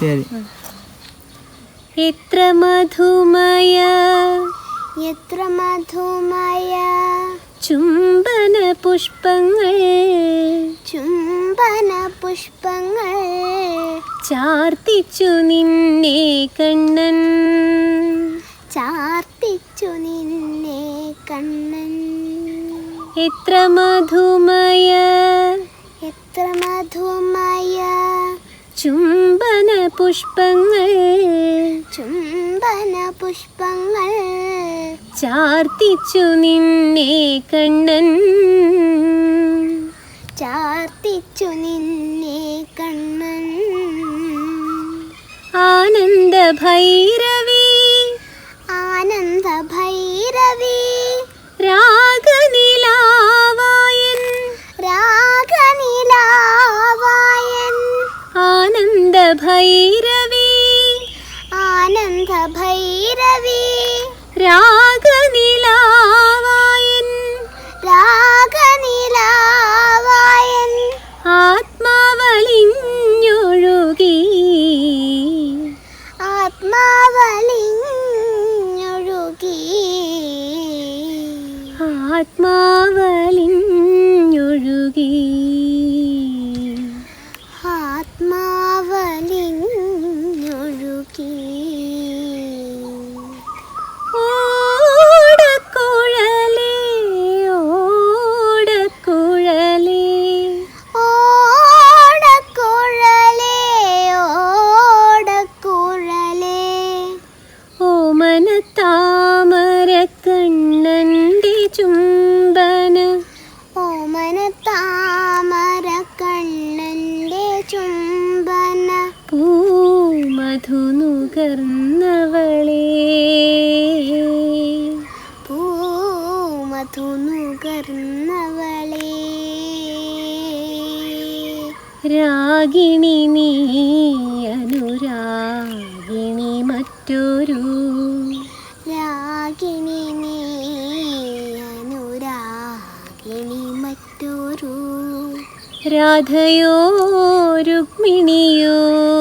ശരി. എത്ര മധുമയ? എത്ര മധുമയ? ചുംബന പുഷ്പങ്ങൾ. ചുംബന പുഷ്പങ്ങൾ. ചാർത്തിച്ചു നിന്നെ കണ്ണൻ. ചാർത്തിച്ചു നിന്നെ കണ്ണൻ. എത്ര മധുമയ? എത്ര മധുമയ? ചുംബന പുഷ്പങ്ങൾ. ചുംബന പുഷ്പങ്ങൾ. ചാർത്തിച്ചു നിന്നെ കണ്ണൻ. ചാർത്തിച്ചു നിന്നെ കണ്ണൻ. ആനന്ദ ഭൈരവി ആനന്ദ ഭൈരവി ഭൈരവി ആനന്ദ ഭൈരവി രാഗനിലാവായൻ. രാഗനിലാവായൻ. ആത്മാവലിഞ്ഞൊഴുകി. ആത്മാവലിഞ്ഞൊഴുകി. ആത്മാവലിഞ്ഞൊഴുകി പൂമധു നുകർന്നവളേ പൂമധു നുകർന്നവളേ രാഗിണി നീ അനുരാഗിണി മറ്റൊരു. രാഗിണി നീ അനുരാഗിണി മറ്റൊരു. രാധയോ രുക്മിണിയോ